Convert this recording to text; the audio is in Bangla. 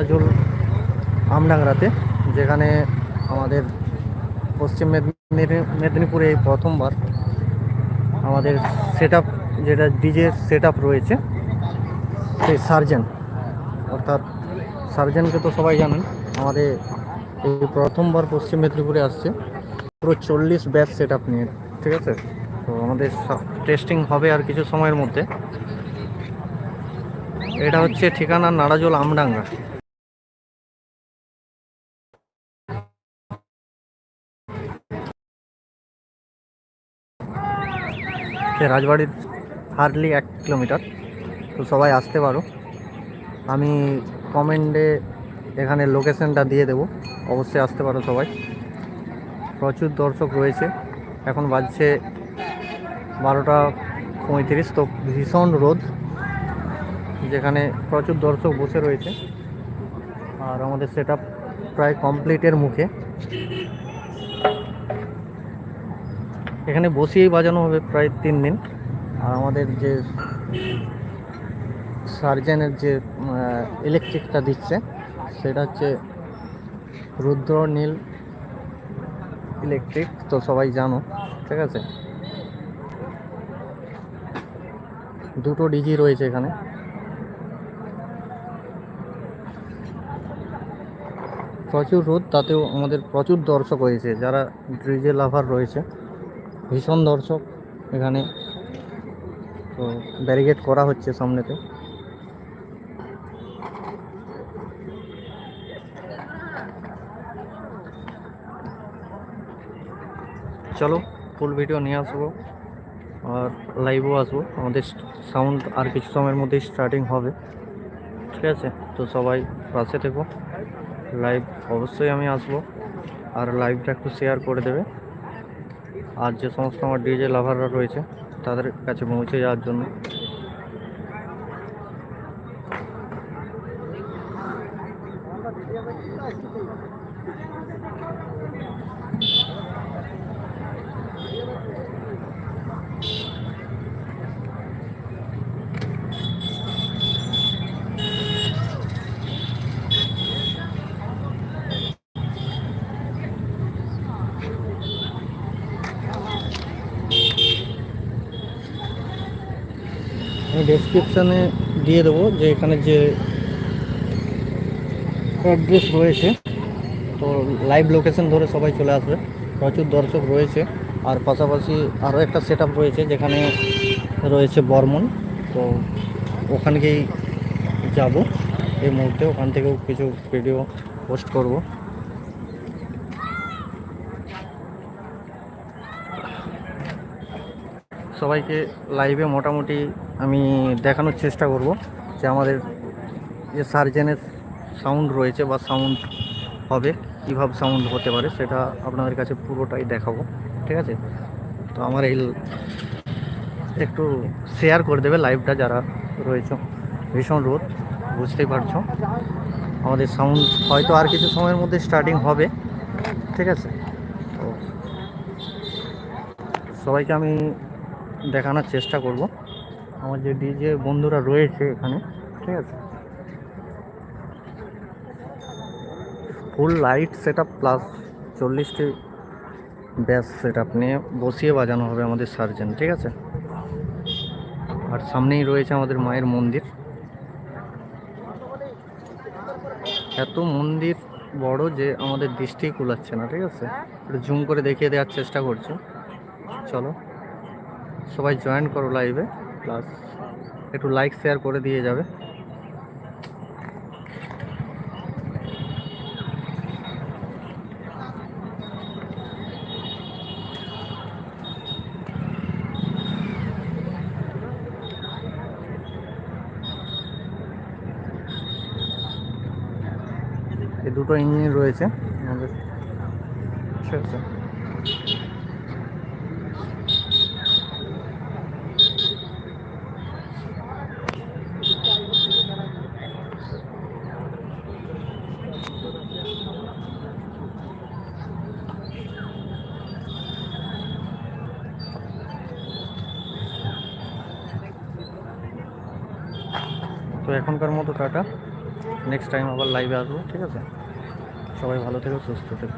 নাজুল আমডাংরাতে যেখানে আমাদের পশ্চিম মেদিনী মেদিনীপুরে প্রথমবার আমাদের সেট যেটা ডিজের সেট রয়েছে, সেই সার্জেন। অর্থাৎ সার্জেনকে তো সবাই জানেন, আমাদের এই প্রথমবার পশ্চিম মেদিনীপুরে আসছে। পুরো চল্লিশ ব্যাচ সেট নিয়ে, ঠিক আছে? তো আমাদের টেস্টিং হবে আর কিছু সময়ের মধ্যে। এটা হচ্ছে ঠিকানা নারাজল আমডাঙ্গা। রাজবাড়ির হার্ডলি এক কিলোমিটার। তো সবাই আসতে পারো। আমি কমেন্টে এখানে লোকেশনটা দিয়ে দেবো। অবশ্যই আসতে পারো সবাই। প্রচুর দর্শক রয়েছে। এখন বাজছে বারোটা পঁয়ত্রিশ। তো ভীষণ রোদ, যেখানে প্রচুর দর্শক বসে রয়েছে। আর আমাদের সেট প্রায় কমপ্লিটের মুখে। এখানে বসিয়েই বাজানো হবে প্রায় তিন দিন। আর আমাদের যে সার্জেনের যে ইলেকট্রিকটা দিচ্ছে, সেটা হচ্ছে রুদ্র নীল ইলেকট্রিক তো সবাই জানো, ঠিক আছে? দুটো ডিজি রয়েছে এখানে। প্রচুর রোদ, তাতেও আমাদের প্রচুর দর্শক হয়েছে, যারা ডিজে লাভার রয়েছে। ভীষণ দর্শক এখানে। তো ব্যারিকেড করা হচ্ছে সামনেতে। চলো ফুল ভিডিও নিয়ে আসব আর লাইভও আসব। আমাদের সাউন্ড আর কিছু সময়ের মধ্যেই স্টার্টিং হবে। ঠিক আছে? তো সবাই পাশে থেকো। লাইভ অবশ্যই আমি আসব। আর লাইভটা একটু শেয়ার করে দেবে। আর যে সমস্ত আমার ডিজে লাভাররা রয়েছে তাদের কাছে পৌঁছে যাওয়ার জন্য আমি ডেসক্রিপশানে দিয়ে দেবো যে এখানে যে অ্যাড্রেস রয়েছে, তো লাইভ লোকেশন ধরে সবাই চলে আসবে। প্রচুর দর্শক রয়েছে। আর পাশাপাশি আরও একটা সেট রয়েছে, যেখানে রয়েছে বর্মন। তো ওখানকেই যাব। এই মুহূর্তে ওখান থেকেও কিছু ভিডিও পোস্ট করব। সবাইকে লাইভে মোটামুটি আমি দেখানোর চেষ্টা করব যে আমাদের যে সার্জেনের সাউন্ড রয়েছে বা সাউন্ড হবে, কীভাবে সাউন্ড হতে পারে সেটা আপনাদের কাছে পুরোটাই দেখাবো, ঠিক আছে? তো আমার এই একটু শেয়ার করে দেবে লাইভটা যারা রয়েছে, ভীষণ রোদ, বুঝতেই পারছ? আমাদের সাউন্ড হয়তো আর কিছু সময়ের মধ্যে স্টার্টিং হবে, ঠিক আছে? তো সবাইকে আমি দেখানোর চেষ্টা করব। আমার যে ডিজে বন্ধুরা রয়েছে এখানে, ঠিক আছে? ফুল লাইট সেট প্লাস চল্লিশটি ব্যাস সেট নিয়ে বসিয়ে বাজানো হবে আমাদের সার্জেন ঠিক আছে? আর সামনেই রয়েছে আমাদের মায়ের মন্দির। এত মন্দির বড় যে আমাদের দৃষ্টি কুলাচ্ছে না, ঠিক আছে? একটু জুম করে দেখিয়ে দেওয়ার চেষ্টা করছি। চলো। সবাই জয়েন করো লাইভে প্লাস একটু লাইক শেয়ার করে দিয়ে যাবে। এই দুটো ইঞ্জিন রয়েছে। আমাদের ঠিক আছে তো এখনকার মতো টাটা। নেক্সট টাইম আবার লাইভে আসব, ঠিক আছে? সবাই ভালো থেকো, সুস্থ থেকো।